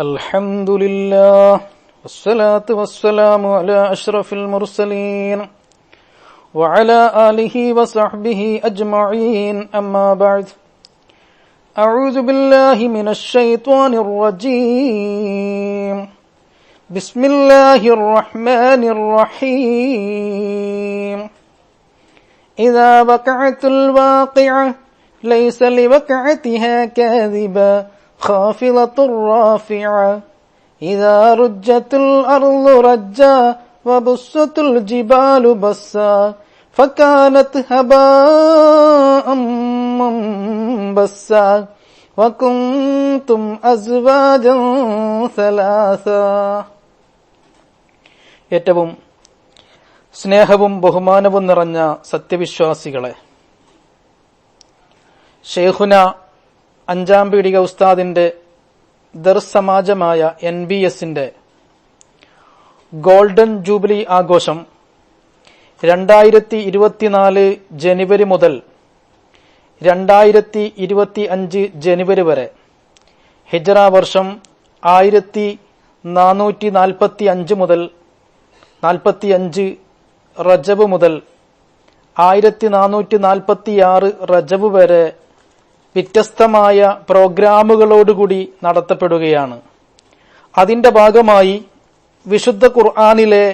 الحمد لله والصلاة والسلام على أشرف المرسلين وعلى آله وصحبه أجمعين. أما بعد أعوذ بالله من الشيطان الرجيم. بسم الله الرحمن الرحيم. إذا وقعت الواقعة ليس لوقعتها كاذبا. خافضة رافعة إذا رجت الأرض رجا وبست الجبال بسا فكانت هباء منبسا وكنتم أزواجا ثلاثا ഏറ്റവും സ്നേഹവും ബഹുമാനവും നിറഞ്ഞ സത്യവിശ്വാസികളെ ഷെയ്ഖുന അഞ്ചാം പീടിക ഉസ്താദിന്റെ ദർസമാജമായ എൻ ബി എസിന്റെ ഗോൾഡൻ ജൂബിലി ആഘോഷം രണ്ടായിരത്തി ഇരുപത്തിനാല് ജനുവരി മുതൽ രണ്ടായിരത്തി ഇരുപത്തി അഞ്ച് ജനുവരി വരെ. ഹിജറ വർഷം ആയിരത്തി നാനൂറ്റി നാൽപ്പത്തി അഞ്ച് മുതൽ നാൽപ്പത്തി അഞ്ച് റജബ് മുതൽ ആയിരത്തി നാനൂറ്റി നാൽപ്പത്തി ആറ് റജബ് വരെ വ്യത്യസ്തമായ പ്രോഗ്രാമുകളോടുകൂടി നടത്തപ്പെടുകയാണ്. അതിന്റെ ഭാഗമായി വിശുദ്ധ ഖുർആാനിലെ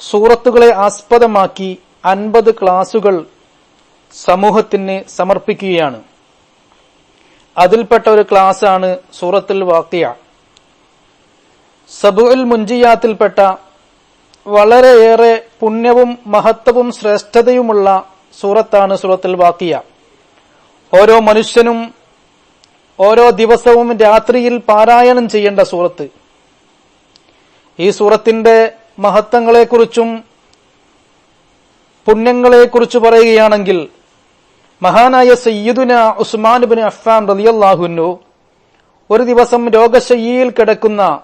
സൂറത്തുകളെ ആസ്പദമാക്കി അൻപത് ക്ലാസുകൾ സമൂഹത്തിന് സമർപ്പിക്കുകയാണ്. അതിൽപ്പെട്ട ഒരു ക്ലാസ്സാണ് സൂറത്തുൽ വാക്കിയ സബുൽ മുൻജിയാത്തിൽപ്പെട്ട വളരെയേറെ പുണ്യവും മഹത്വവും ശ്രേഷ്ഠതയുമുള്ള സൂറത്താണ് സൂറത്തുൽ വാക്കിയ ഓരോ മനുഷ്യനും ഓരോ ദിവസവും രാത്രിയിൽ പാരായണം ചെയ്യേണ്ട സൂറത്ത്. ഈ സൂറത്തിന്റെ മഹത്വങ്ങളെക്കുറിച്ചും പുണ്യങ്ങളെക്കുറിച്ച് പറയുകയാണെങ്കിൽ മഹാനായ സയ്യിദുന ഉസ്മാൻ ബിൻ അഫ്ഫാൻ റലിയല്ലാഹുനു ഒരു ദിവസം രോഗശയ്യയിൽ കിടക്കുന്ന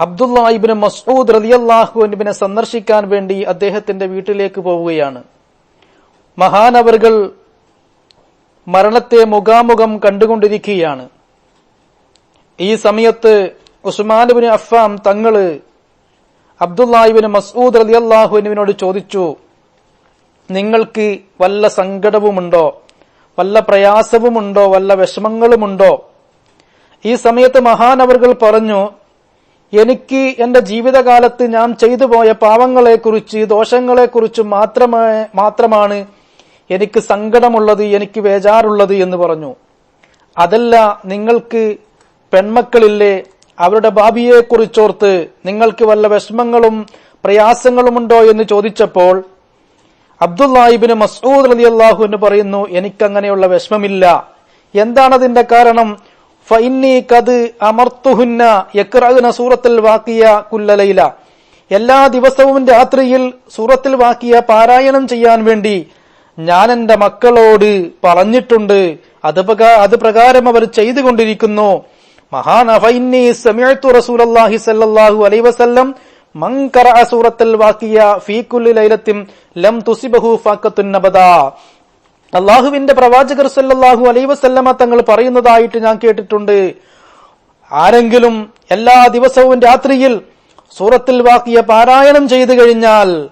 അബ്ദുല്ലാഹിബിന് മസൂദ് റലിയല്ലാഹുവിനെ സന്ദർശിക്കാൻ വേണ്ടി അദ്ദേഹത്തിന്റെ വീട്ടിലേക്ക് പോവുകയാണ്. മഹാനവറുകൾ മരണത്തെ മുഖാമുഖം കണ്ടുകൊണ്ടിരിക്കുകയാണ്. ഈ സമയത്ത് ഉസ്മാനുബിന് അഫാം തങ്ങൾ അബ്ദുല്ലാഹിബിന് മസൂദ് അലി അള്ളാഹുവിനോട് ചോദിച്ചു നിങ്ങൾക്ക് വല്ല സങ്കടവുമുണ്ടോ? വല്ല പ്രയാസവുമുണ്ടോ? വല്ല വിഷമങ്ങളുമുണ്ടോ? ഈ സമയത്ത് മഹാനവറുകൾ പറഞ്ഞു എനിക്ക് എന്റെ ജീവിതകാലത്ത് ഞാൻ ചെയ്തു പോയ പാവങ്ങളെക്കുറിച്ച് ദോഷങ്ങളെക്കുറിച്ച് മാത്രമേ മാത്രമാണ് എനിക്ക് സങ്കടമുള്ളത് എനിക്ക് വേജാറുള്ളത് എന്ന് പറഞ്ഞു. അതല്ല നിങ്ങൾക്ക് പെൺമക്കളില്ലേ അവരുടെ ഭാവിയെ കുറിച്ചോർത്ത് നിങ്ങൾക്ക് വല്ല വിഷമങ്ങളും പ്രയാസങ്ങളുമുണ്ടോ എന്ന് ചോദിച്ചപ്പോൾ അബ്ദുല്ലാഹിബിന് മസൂദ് അലി അള്ളാഹു എന്ന് പറയുന്നു എനിക്കങ്ങനെയുള്ള വിഷമമില്ല. എന്താണതിന്റെ കാരണം? ഫൈനി കത് അമർത്തുഹുന്ന യക്റഅന സൂറത്തിൽ വാക്കിയ കുല്ലലയില എല്ലാ ദിവസവും രാത്രിയിൽ സൂറത്തിൽ വാക്കിയ പാരായണം ചെയ്യാൻ വേണ്ടി ഞാൻ എന്റെ മക്കളോട് പറഞ്ഞിട്ടുണ്ട്. അത് അത് പ്രകാരം അവർ ചെയ്തുകൊണ്ടിരിക്കുന്നു. അള്ളാഹുവിന്റെ പ്രവാചകർ സല്ലാഹു അലൈ വസല്ലമ തങ്ങൾ പറയുന്നതായിട്ട് ഞാൻ കേട്ടിട്ടുണ്ട്. ആരെങ്കിലും എല്ലാ ദിവസവും രാത്രിയിൽ സൂറത്തിൽ വാക്കിയ പാരായണം ചെയ്തു കഴിഞ്ഞാൽ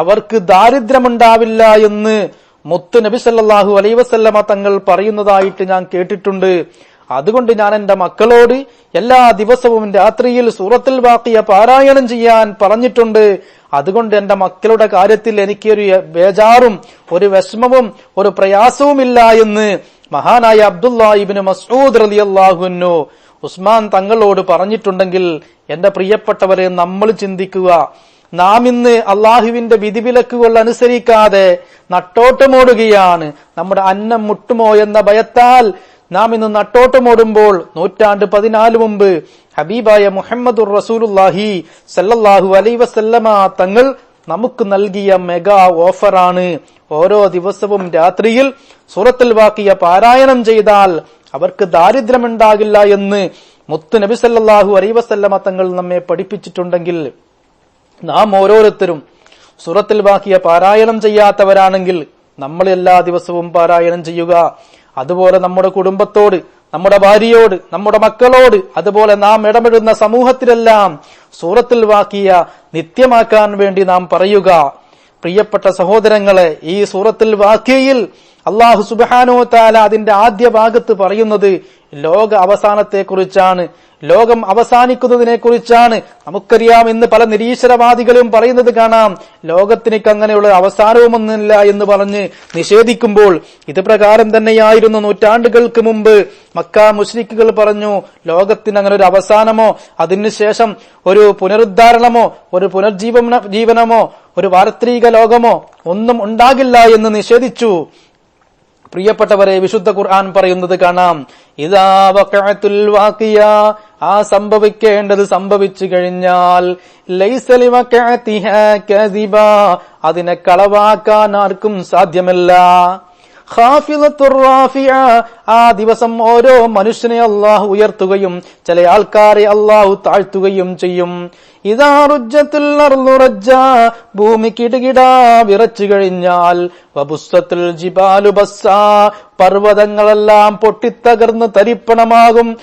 അവർക്ക് ദാരിദ്ര്യമുണ്ടാവില്ല എന്ന് മുത്ത് നബി സല്ലാഹു അലൈ വസല്ലമ തങ്ങൾ പറയുന്നതായിട്ട് ഞാൻ കേട്ടിട്ടുണ്ട്. അതുകൊണ്ട് ഞാൻ എന്റെ മക്കളോട് എല്ലാ ദിവസവും രാത്രിയിൽ സൂറത്തിൽ വാക്കിയ പാരായണം ചെയ്യാൻ പറഞ്ഞിട്ടുണ്ട്. അതുകൊണ്ട് എന്റെ മക്കളുടെ കാര്യത്തിൽ എനിക്ക് ഒരു ബേജാറും ഒരു വിഷമവും ഒരു പ്രയാസവുമില്ല എന്ന് മഹാനായ അബ്ദുല്ലാഹിബിന് മസൂദ് റലി അള്ളാഹുനു ഉസ്മാൻ തങ്ങളോട് പറഞ്ഞിട്ടുണ്ടെങ്കിൽ എന്റെ പ്രിയപ്പെട്ടവരെ നമ്മൾ ചിന്തിക്കുക. നാം ഇന്ന് അള്ളാഹുവിന്റെ വിധിവിലക്കുകൾ അനുസരിക്കാതെ നട്ടോട്ടമോടുകയാണ്. നമ്മുടെ അന്നം മുട്ടുമോ എന്ന ഭയത്താൽ നാം ഇന്ന് നട്ടോട്ടമോടുമ്പോൾ നൂറ്റാണ്ട് പതിനാല് മുമ്പ് ഹബീബായ മുഹമ്മദുർ റസൂലുല്ലാഹി സല്ലല്ലാഹു അലൈ വസല്ലമ തങ്ങൾ നമുക്ക് നൽകിയ മെഗാ ഓഫറാണ്. ഓരോ ദിവസവും രാത്രിയിൽ സൂറത്തിൽ വാക്കിയ പാരായണം ചെയ്താൽ അവർക്ക് ദാരിദ്ര്യമുണ്ടാകില്ല എന്ന് മുത്ത് നബി സല്ലാഹു അലൈവസല്ലമ തങ്ങൾ നമ്മെ പഠിപ്പിച്ചിട്ടുണ്ടെങ്കിൽ നാം ഓരോരുത്തരും സുറത്തിൽ വാക്കിയ പാരായണം ചെയ്യാത്തവരാണെങ്കിൽ നമ്മൾ എല്ലാ ദിവസവും പാരായണം ചെയ്യുക. അതുപോലെ നമ്മുടെ കുടുംബത്തോട് നമ്മുടെ ഭാര്യയോട് നമ്മുടെ മക്കളോട് അതുപോലെ നാം ഇടപെടുന്ന സമൂഹത്തിലെല്ലാം സൂറത്തിൽ വാക്കിയ നിത്യമാക്കാൻ വേണ്ടി നാം പറയുക. പ്രിയപ്പെട്ട സഹോദരങ്ങളെ ഈ സൂറത്തിൽ വാക്യയിൽ അള്ളാഹു സുബാനോ താല അതിന്റെ ആദ്യ ഭാഗത്ത് പറയുന്നത് ലോക അവസാനത്തെ കുറിച്ചാണ് ലോകം അവസാനിക്കുന്നതിനെ കുറിച്ചാണ് നമുക്കറിയാം എന്ന് പല നിരീശ്വരവാദികളും പറയുന്നത് കാണാം. ലോകത്തിനേക്ക് അങ്ങനെയുള്ള അവസാനവുമൊന്നുമില്ല എന്ന് പറഞ്ഞ് നിഷേധിക്കുമ്പോൾ ഇത് പ്രകാരം തന്നെയായിരുന്നു നൂറ്റാണ്ടുകൾക്ക് മുമ്പ് മക്ക മുഷ്രിക്കുകൾ പറഞ്ഞു ലോകത്തിന് അങ്ങനെ ഒരു അവസാനമോ അതിനുശേഷം ഒരു പുനരുദ്ധാരണമോ ഒരു പുനർജീവന ജീവനമോ ഒരു വാർത്തീക ലോകമോ ഒന്നും ഉണ്ടാകില്ല എന്ന് നിഷേധിച്ചു. പ്രിയപ്പെട്ടവരെ വിശുദ്ധ ഖുർആൻ പറയുന്നത് കാണാം. ഇതാ വഖഅത്തുൽ വാക്കിയ ആ സംഭവിക്കേണ്ടത് സംഭവിച്ചു കഴിഞ്ഞാൽ അതിനെ കളവാക്കാൻ ആർക്കും സാധ്യമല്ല. ആ ദിവസം ഓരോ മനുഷ്യനെ അള്ളാഹു ഉയർത്തുകയും ചില ആൾക്കാരെ അള്ളാഹു താഴ്ത്തുകയും ചെയ്യും. ഇതാ റുജ്ജത്തുൽ അർളു റജ്ജ ഭൂമി കിടുകിടാ വിറച്ചു കഴിഞ്ഞാൽ വബുസ്സത്തുൽ ജിബാലു ബസ്സ പർവതങ്ങളെല്ലാം പൊട്ടിത്തകർന്ന് തരിപ്പണമാകും.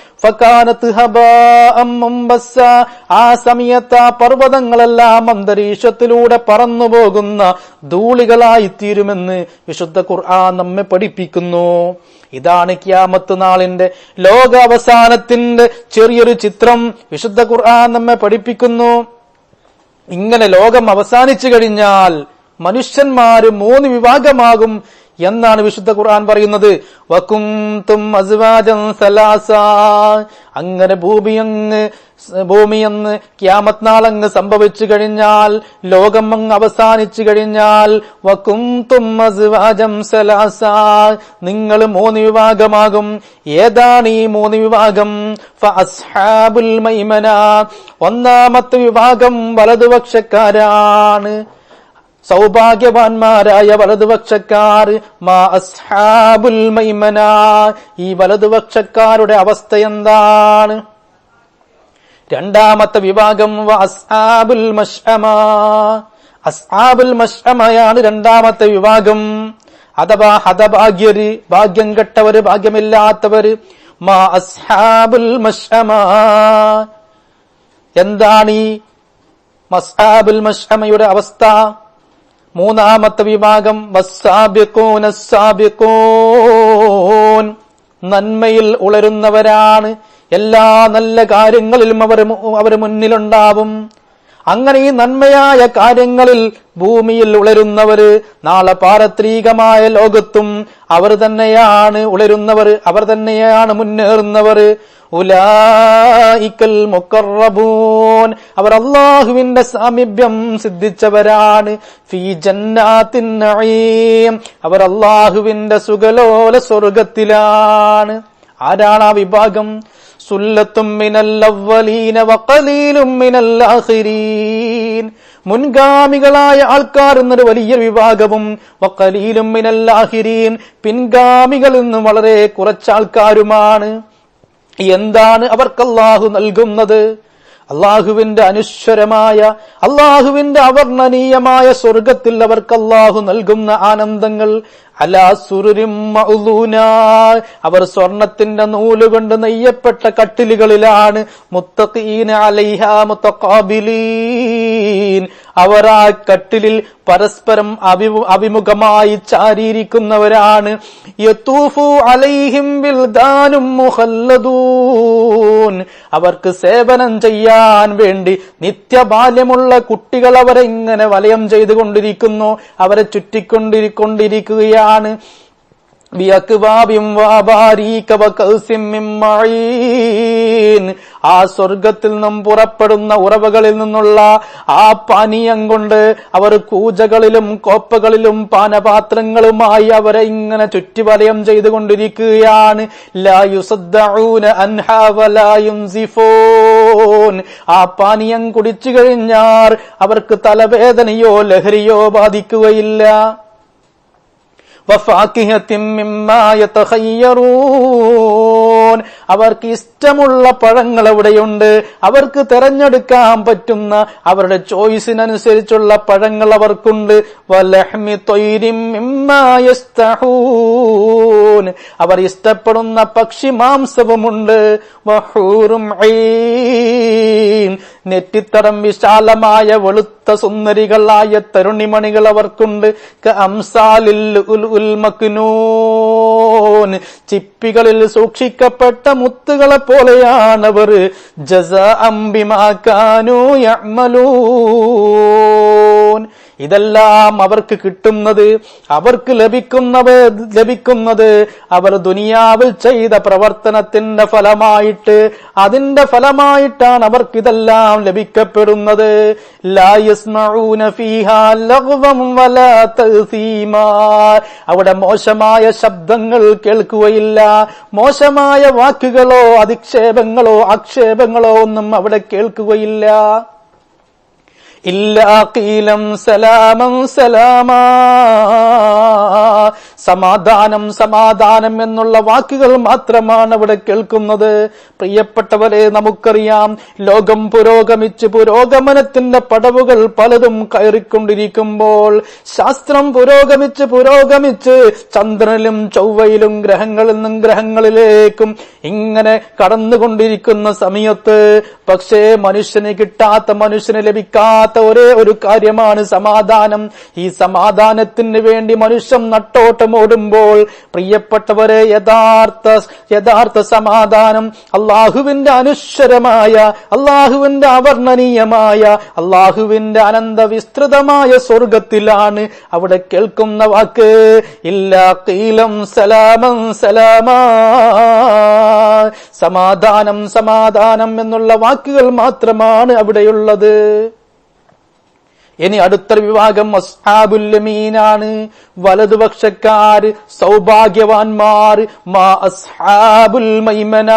ആ സമയത്ത് ആ പർവതങ്ങളെല്ലാം അന്തരീക്ഷത്തിലൂടെ പറന്നുപോകുന്ന ധൂളികളായി തീരുമെന്ന് വിശുദ്ധ ഖുർആൻ നമ്മെ പഠിപ്പിക്കുന്നു. ഇതാണ് ക്യാമത്ത് നാളിന്റെ ലോകാവസാനത്തിന്റെ ചെറിയൊരു ചിത്രം വിശുദ്ധ ഖുർആൻ നമ്മെ പഠിപ്പിക്കുന്നു. ഇങ്ങനെ ലോകം അവസാനിച്ചു കഴിഞ്ഞാൽ മനുഷ്യന്മാര് മൂന്ന് വിഭാഗമാകും. എന്നാണ് വിശുദ്ധ ഖുർആൻ പറയുന്നത്. വകുന്തും അസ്വാജൻ സലാസ. അങ്ങനെ ഭൂമി അങ്ങ് ഭൂമി എന്ന് ക്യാമത്ത് നാളങ്ങ് സംഭവിച്ചു കഴിഞ്ഞാൽ ലോകം അങ്ങ് അവസാനിച്ചു കഴിഞ്ഞാൽ വകുന്തും അസ്വാജം സലാസ. നിങ്ങൾ മൂന്ന് വിഭാഗമാകും. ഏതാണ് ഈ മൂന്ന് വിഭാഗം? മൈമന. ഒന്നാമത്തെ വിഭാഗം വലതുപക്ഷക്കാരാണ്. സൗഭാഗ്യവാന്മാരായ വലതുപക്ഷക്കാർ മാ അസ്ഹാബുൽ മൈമന. ഈ വലതുപക്ഷക്കാരുടെ അവസ്ഥ എന്താണ്? രണ്ടാമത്തെ വിഭാഗം അസ്ഹാബുൽ മഷ്അമ. അസ്ഹാബുൽ മഷ്അമയാണ് രണ്ടാമത്തെ വിഭാഗം. അഥവാ ഹതഭാഗ്യര് ഭാഗ്യം കെട്ടവര് ഭാഗ്യമില്ലാത്തവര് മാ അസ്ഹാബുൽ മഷ്അമ. എന്താണ് ഈ മസ്ഹാബുൽ മഷ്അമയുടെ അവസ്ഥ? മൂന്നാമത്തെ വിഭാഗം നന്മയിൽ ഉളരുന്നവരാണ്. എല്ലാ നല്ല കാര്യങ്ങളിലും അവർ അവർ മുന്നിലുണ്ടാവും. അങ്ങനെ ഈ നന്മയായ കാര്യങ്ങളിൽ ഭൂമിയിൽ ഉളരുന്നവര് നാളെ പാരത്രീകമായ ലോകത്തും അവർ തന്നെയാണ് ഉളരുന്നവർ അവർ തന്നെയാണ് മുന്നേറുന്നവര് ഉലായിക്കൽ മുക്കറബൂൻ അവർ അള്ളാഹുവിന്റെ സാമീപ്യം സിദ്ധിച്ചവരാണ്. ഫീ അവർ അള്ളാഹുവിന്റെ സുഗലോല സ്വർഗത്തിലാണ് ആരാണ് ആ വിഭാഗം? മുൻഗാമികളായ ആൾക്കാർ എന്നൊരു വലിയ വിഭാഗവും വക്കലീലും മിനല്ലാഹിരീൻ പിൻഗാമികൾ എന്നും വളരെ കുറച്ചാൾക്കാരുമാണ് എന്താണ് അവർക്ക് നൽകുന്നത്? അള്ളാഹുവിന്റെ അനുശ്വരമായ അള്ളാഹുവിന്റെ അവർണനീയമായ സ്വർഗത്തിൽ അവർക്ക് അള്ളാഹു നൽകുന്ന ആനന്ദങ്ങൾ. അലാ സുരുരിം അവർ സ്വർണത്തിന്റെ നൂലുകൊണ്ട് നെയ്യപ്പെട്ട കട്ടിലുകളിലാണ് മുത്തഖീന അലൈഹ മുത്തഖാബിലീൻ. അവർ ആ കട്ടിലിൽ പരസ്പരം അഭിമു അഭിമുഖമായി ചാരിയിരിക്കുന്നവരാണ്. അവർക്ക് സേവനം ചെയ്യാൻ വേണ്ടി നിത്യബാല്യമുള്ള കുട്ടികൾ അവരെ ഇങ്ങനെ വലയം ചെയ്തുകൊണ്ടിരിക്കുന്നു? അവരെ ചുറ്റിക്കൊണ്ടിരിക്കൊണ്ടിരിക്കുകയാണ് ആ സ്വർഗത്തിൽ നിന്നും പുറപ്പെടുന്ന ഉറവകളിൽ നിന്നുള്ള ആ പാനീയം കൊണ്ട് അവർ കൂജകളിലും കോപ്പകളിലും പാനപാത്രങ്ങളുമായി അവരെ ഇങ്ങനെ ചുറ്റിവലയം ചെയ്തുകൊണ്ടിരിക്കുകയാണ്. ആ പാനീയം കുടിച്ചു കഴിഞ്ഞാൽ അവർക്ക് തലവേദനയോ ലഹരിയോ ബാധിക്കുകയില്ല. وفاكهة مما يتخيرون. അവർക്ക് ഇഷ്ടമുള്ള പഴങ്ങൾ എവിടെയുണ്ട്? അവർക്ക് തെരഞ്ഞെടുക്കാൻ പറ്റുന്ന അവരുടെ ചോയ്സിനനുസരിച്ചുള്ള പഴങ്ങൾ അവർക്കുണ്ട്. അവർ ഇഷ്ടപ്പെടുന്ന പക്ഷി മാംസവുമുണ്ട്. നെറ്റിത്തടം വിശാലമായ വെളുത്ത സുന്ദരികളായ തരുണിമണികൾ അവർക്കുണ്ട്. അംസാലിൽ ഉൽ ചിപ്പികളിൽ സൂക്ഷിക്കപ്പെട്ട മുത്തുകളെ പോലെയാണവർ. ജസ അമ്പിമാക്കാനോ ഇതെല്ലാം അവർക്ക് കിട്ടുന്നത് അവർക്ക് ലഭിക്കുന്നവ ലഭിക്കുന്നത് അവർ ദുനിയാവിൽ ചെയ്ത പ്രവർത്തനത്തിന്റെ ഫലമായിട്ട് അതിന്റെ ഫലമായിട്ടാണ് അവർക്ക് ഇതെല്ലാം ലഭിക്കപ്പെടുന്നത്. അവിടെ മോശമായ ശബ്ദങ്ങൾ കേൾക്കുകയില്ല. മോശമായ വാക്കുകളോ അധിക്ഷേപങ്ങളോ ആക്ഷേപങ്ങളോ ഒന്നും അവിടെ കേൾക്കുകയില്ല. ഇല്ലാ കീലം സലാമം സലാമാ. സമാധാനം സമാധാനം എന്നുള്ള വാക്കുകൾ മാത്രമാണ് അവിടെ കേൾക്കുന്നത്. പ്രിയപ്പെട്ടവരെ നമുക്കറിയാം ലോകം പുരോഗമിച്ച് പുരോഗമനത്തിന്റെ പടവുകൾ പലതും കയറിക്കൊണ്ടിരിക്കുമ്പോൾ ശാസ്ത്രം പുരോഗമിച്ച് പുരോഗമിച്ച് ചന്ദ്രനിലും ചൊവ്വയിലും ഗ്രഹങ്ങളിൽ നിന്നും ഗ്രഹങ്ങളിലേക്കും ഇങ്ങനെ കടന്നുകൊണ്ടിരിക്കുന്ന സമയത്ത് പക്ഷേ മനുഷ്യന് കിട്ടാത്ത മനുഷ്യന് ലഭിക്കാത്ത ഒരേ ഒരു കാര്യമാണ് സമാധാനം. ഈ സമാധാനത്തിന് വേണ്ടി മനുഷ്യൻ നട്ടോട്ടം ഓടുമ്പോൾ പ്രിയപ്പെട്ടവരെ യഥാർത്ഥ യഥാർത്ഥ സമാധാനം അള്ളാഹുവിന്റെ അനുശ്വരമായ അള്ളാഹുവിന്റെ അവർണനീയമായ അള്ളാഹുവിന്റെ അനന്ത വിസ്തൃതമായ സ്വർഗത്തിലാണ് അവിടെ കേൾക്കുന്ന വാക്ക്. ഇല്ല കീലം സലാമം സലാമാ. സമാധാനം സമാധാനം എന്നുള്ള വാക്കുകൾ മാത്രമാണ് അവിടെയുള്ളത്. ഇനി അടുത്തൊരു വിഭാഗം അസ്ഹാബുല്ലമീനാണ്. വലതുപക്ഷക്കാര് സൗഭാഗ്യവാന്മാർ മാ അസ്ഹാബുൽ മൈമന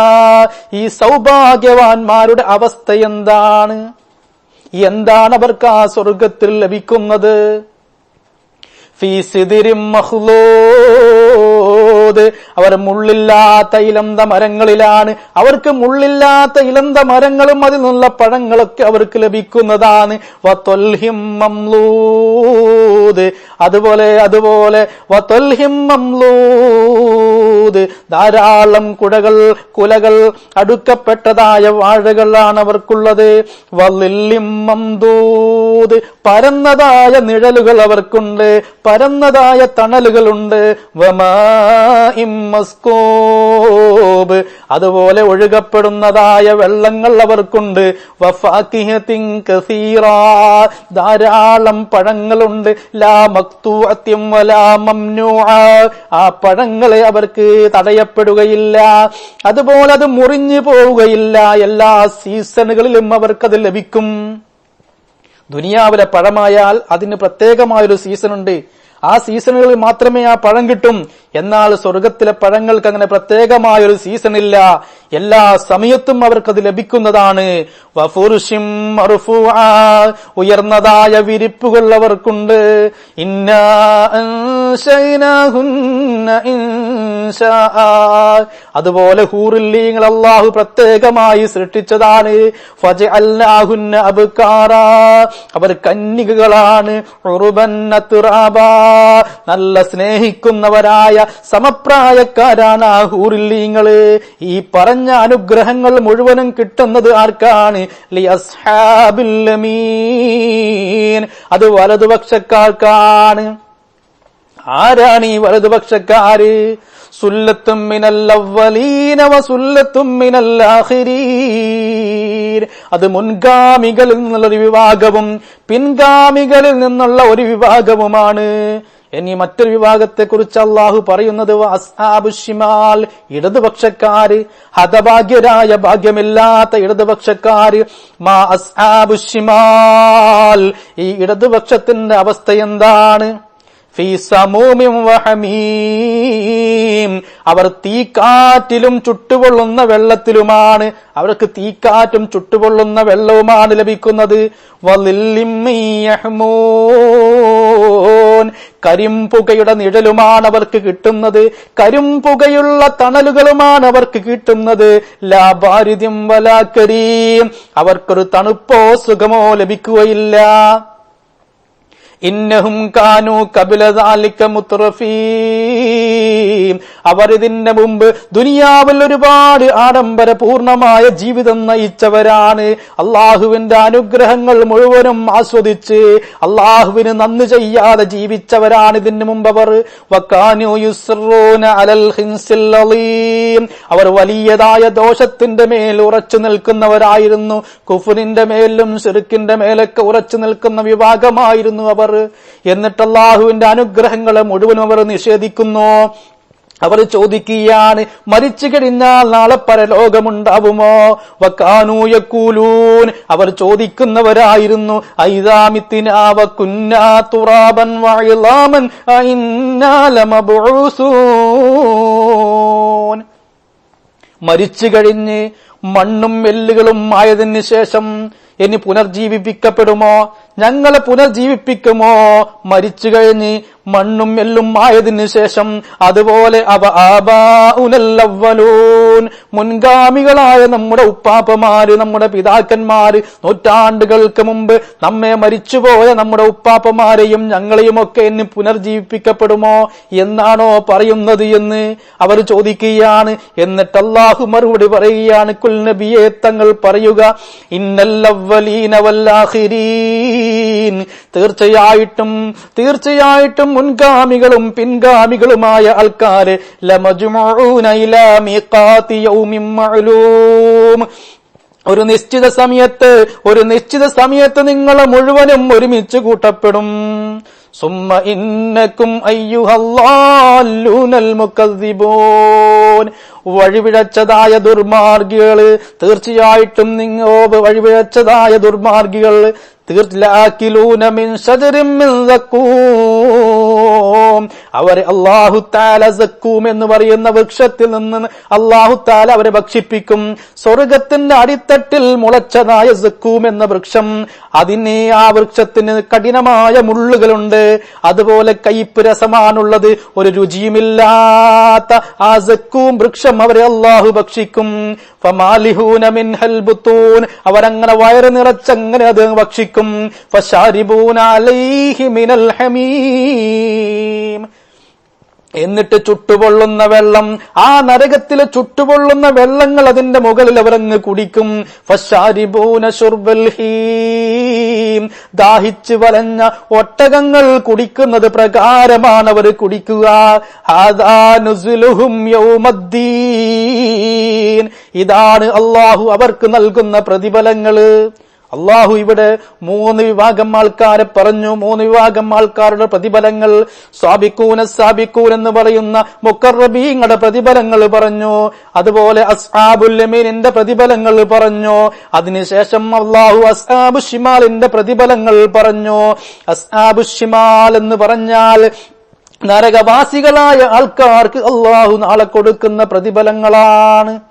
ഈ സൗഭാഗ്യവാന്മാരുടെ അവസ്ഥ എന്താണ്? എന്താണ് അവർക്ക് ആ സ്വർഗത്തിൽ ലഭിക്കുന്നത്? ഫീ സിദിരിം മഹ്ലൂദ് അവർ മുള്ളില്ലാത്ത ഇലന്ത മരങ്ങളിലാണ്. അവർക്ക് മുള്ളില്ലാത്ത ഇലന്ത മരങ്ങളും അതിൽ നിന്നുള്ള പഴങ്ങളൊക്കെ അവർക്ക് ലഭിക്കുന്നതാണ്. അതുപോലെ അതുപോലെ ധാരാളം കുടകൾ കുലകൾ അടുക്കപ്പെട്ടതായ വാഴകളാണ് അവർക്കുള്ളത്. വല്ലില്ലിമ്മൂത് പരന്നതായ നിഴലുകൾ അവർക്കുണ്ട്. പരന്നതായ തണലുകളുണ്ട്. വമാഇം മസ്കൂബ്. അതുപോലെ ഒഴുകപ്പെടുന്നതായ വെള്ളങ്ങൾ അവർക്കുണ്ട്. ധാരാളം പഴങ്ങളുണ്ട്. ലാ മക്തൂഅത്തിൻ വലാ ആ പഴങ്ങളെ അവർക്ക് തടയപ്പെടുകയില്ല. അതുപോലെ അത് മുറിഞ്ഞു പോവുകയില്ല. എല്ലാ സീസണുകളിലും അവർക്കത് ലഭിക്കും. ദുനിയാവിലെ പഴമായാൽ അതിന് പ്രത്യേകമായൊരു സീസണുണ്ട്. ആ സീസണുകളിൽ മാത്രമേ ആ പഴം കിട്ടും. എന്നാൽ സ്വർഗത്തിലെ പഴങ്ങൾക്ക് അങ്ങനെ സീസൺ ഇല്ല എല്ലാ സമയത്തും അവർക്കത് ലഭിക്കുന്നതാണ്. ഉയർന്നതായ വിരിപ്പുകൾ അവർക്കുണ്ട്. ഇന്നാ. അതുപോലെ ഹൂറില്ലീങ്ങൾ അള്ളാഹു പ്രത്യേകമായി സൃഷ്ടിച്ചതാണ്. അവർ അത്റാബാ. നല്ല സ്നേഹിക്കുന്നവരായ സമപ്രായക്കാരാണ് ആ ഹൂറില്ലീങ്ങൾ ഈ പറഞ്ഞ അനുഗ്രഹങ്ങൾ മുഴുവനും കിട്ടുന്നത് ആർക്കാണ്. അത് വലതുപക്ഷക്കാർക്കാണ്. ആരാണ് ഈ വലതുപക്ഷക്കാര്? സുല്ലത്തും മിനല്ലവലീന വസുല്ലത്തും മിനല്ലാഹിരീൻ. അത് മുൻഗാമികളിൽ നിന്നുള്ള ഒരു വിഭാഗവും പിൻഗാമികളിൽ നിന്നുള്ള ഒരു വിഭാഗവുമാണ്. ഇനി മറ്റൊരു വിഭാഗത്തെ കുറിച്ച് അള്ളാഹു പറയുന്നത് ഇടതുപക്ഷക്കാര്. ഹതഭാഗ്യരായ ഭാഗ്യമില്ലാത്ത ഇടതുപക്ഷക്കാര്. മാ അസ്ഹാബു ഷിമാൽ ഈ ഇടതുപക്ഷത്തിന്റെ അവസ്ഥ എന്താണ്? അവർ തീക്കാറ്റിലും ചുട്ടുപൊള്ളുന്ന വെള്ളത്തിലുമാണ്. അവർക്ക് തീക്കാറ്റും ചുട്ടുപൊള്ളുന്ന വെള്ളവുമാണ് ലഭിക്കുന്നത്. കരിമ്പുകയുടെ നിഴലുമാണ് അവർക്ക് കിട്ടുന്നത്. കരിമ്പുകയുള്ള തണലുകളുമാണ് അവർക്ക് കിട്ടുന്നത്. ലാഭാരിദ്യം വലാക്കരീം അവർക്കൊരു തണുപ്പോ സുഖമോ ലഭിക്കുകയില്ല. ഇന്നഹും കാനു കപിലതാലിക്ക മുത്തറഫീം. അവർ ഇതിന്റെ മുമ്പ് ദുനിയാവിൽ ഒരുപാട് ആഡംബരപൂർണമായ ജീവിതം നയിച്ചവരാണ്. അള്ളാഹുവിന്റെ അനുഗ്രഹങ്ങൾ മുഴുവനും ആസ്വദിച്ച് അള്ളാഹുവിന് നന്ദി ചെയ്യാതെ ജീവിച്ചവരാണ് ഇതിന് മുമ്പ് അവർ. അവർ വലിയതായ ദോഷത്തിന്റെ മേൽ ഉറച്ചു നിൽക്കുന്നവരായിരുന്നു. കുഫുനിന്റെ മേലും സിറുക്കിന്റെ മേലൊക്കെ ഉറച്ചു നിൽക്കുന്ന വിഭാഗമായിരുന്നു അവർ. എന്നിട്ട് അള്ളാഹുവിന്റെ അനുഗ്രഹങ്ങളെ മുഴുവനും അവർ നിഷേധിക്കുന്നു. അവർ ചോദിക്കുകയാണ് മരിച്ചു കഴിഞ്ഞാൽ നാളെ പരലോകമുണ്ടാവുമോ? വക്കാനൂയക്കൂലൂൻ അവർ ചോദിക്കുന്നവരായിരുന്നു മരിച്ചു കഴിഞ്ഞ് മണ്ണും എല്ലുകളും ആയതിനു ശേഷം ഇനി പുനർജീവിപ്പിക്കപ്പെടുമോ? ഞങ്ങളെ പുനർജീവിപ്പിക്കുമോ? മരിച്ചു കഴിഞ്ഞ് മണ്ണും എല്ലും ആയതിനു ശേഷം അതുപോലെ അവ ആബാഉനല്ലവ്വലൂൻ. മുൻഗാമികളായ നമ്മുടെ ഉപ്പാപ്പമാര് നമ്മുടെ പിതാക്കന്മാര് നൂറ്റാണ്ടുകൾക്ക് മുമ്പ് നമ്മെ മരിച്ചുപോയ നമ്മുടെ ഉപ്പാപ്പമാരെയും ഞങ്ങളെയും ഒക്കെ ഇനി പുനർജീവിപ്പിക്കപ്പെടുമോ എന്നാണോ പറയുന്നത് എന്ന് അവർ ചോദിക്കുകയാണ്. എന്നിട്ട് അള്ളാഹു മറുപടി പറയുകയാണ് കുൽ നബിയെ തങ്ങൾ പറയുക ഇന്നല്ലവലീനവല്ലാഹിരീൻ തീർച്ചയായിട്ടും തീർച്ചയായിട്ടും മുൻഗാമികളും പിൻഗാമികളുമായ ആൾക്കാര് ഒരു നിശ്ചിത സമയത്ത് ഒരു നിശ്ചിത സമയത്ത് നിങ്ങളെ മുഴുവനും ഒരുമിച്ച് കൂട്ടപ്പെടും. സുമ്മ ഇന്നക്കും അയ്യുഹല്ലാലൂനൽ മുക്കദ്ദിബൂൻ. വഴിപിഴച്ചതായ ദുർമാർഗികൾ തീർച്ചയായിട്ടും നിങ്ങൾ വഴിപിഴച്ചതായ ദുർമാർഗികൾ തീർച്ചയാക്കിലൂന മിൻ അവരെ അള്ളാഹു താല സക്കൂം എന്ന് പറയുന്ന വൃക്ഷത്തിൽ നിന്ന് അള്ളാഹു താല അവരെ ഭക്ഷിപ്പിക്കും. സ്വർഗത്തിന്റെ അടിത്തട്ടിൽ മുളച്ചതായ സക്കൂം എന്ന വൃക്ഷം അതിനെ ആ വൃക്ഷത്തിന് കഠിനമായ മുള്ളുകളുണ്ട്. അതുപോലെ കയ്പ് രസമാണുള്ളത് ഒരു രുചിയുമില്ലാത്ത ആ സക്കൂം വൃക്ഷം അവരെ അള്ളാഹു ഭക്ഷിക്കും. അവരങ്ങനെ വയറ് നിറച്ചങ്ങനെ അത് ഭക്ഷിക്കും. എന്നിട്ട് ചുട്ടുപൊള്ളുന്ന വെള്ളം ആ നരകത്തിലെ ചുട്ടുപൊള്ളുന്ന വെള്ളങ്ങൾ അതിന്റെ മുകളിൽ അവരങ്ങ് കുടിക്കും. ഫശാരിബൂന ശുർബൽ ഹീം. ദാഹിച്ചു വലഞ്ഞ ഒട്ടകങ്ങൾ കുടിക്കുന്നത് പ്രകാരമാണ് അവർ കുടിക്കുക ഇതാണ് അള്ളാഹു അവർക്ക് നൽകുന്ന പ്രതിഫലങ്ങൾ. അള്ളാഹു ഇവിടെ മൂന്ന് വിഭാഗം ആൾക്കാരെ പറഞ്ഞു. മൂന്ന് വിഭാഗം ആൾക്കാരുടെ പ്രതിഫലങ്ങൾ സ്വാബിക്കൂന സാബിക്കൂൻ എന്ന് പറയുന്ന മുക്കറബീങ്ങളുടെ പ്രതിഫലങ്ങൾ പറഞ്ഞു. അതുപോലെ അസ്ഹാബുല്ലമീനിന്റെ പ്രതിഫലങ്ങൾ പറഞ്ഞു. അതിനുശേഷം അള്ളാഹു അസ്ഹാബു ഷിമാലിന്റെ പ്രതിഫലങ്ങൾ പറഞ്ഞു. അസ്ഹാബു ഷിമാൽ എന്ന് പറഞ്ഞാൽ നരകവാസികളായ ആൾക്കാർക്ക് അള്ളാഹു നാളെ കൊടുക്കുന്ന പ്രതിഫലങ്ങളാണ്.